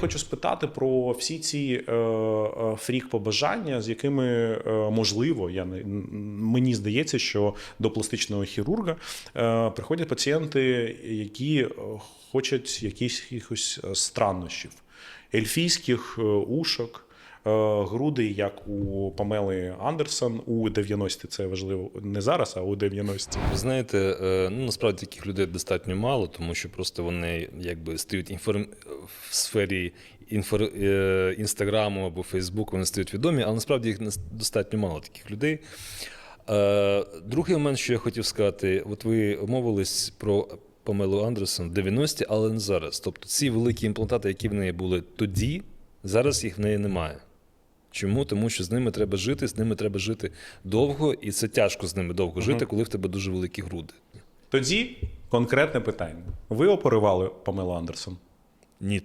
Хочу спитати про всі ці е, е, фрік-побажання, з якими е, можливо, я не мені здається, що до пластичного хірурга е, приходять пацієнти, які е, хочуть якихось е, страннощів, ельфійських е, ушок. Е, Груди, як у Памели Андерсон у 90-ті, це важливо не зараз, а у 90-ті. Ви знаєте, е, ну насправді таких людей достатньо мало, тому що просто вони якби стають інформ... в сфері інфор... е, інстаграму або Фейсбуку, вони стають відомі, але насправді їх достатньо мало таких людей. Другий момент, що я хотів сказати, от ви мовились про Памелу Андерсон в 90-ті, але не зараз. Тобто ці великі імплантати, які в неї були тоді, зараз їх в неї немає. Чому? Тому що з ними треба жити, з ними треба жити довго, і це тяжко з ними довго жити, коли в тебе дуже великі груди. Тоді конкретне питання: ви оперували Памелу Андерсон? Ні.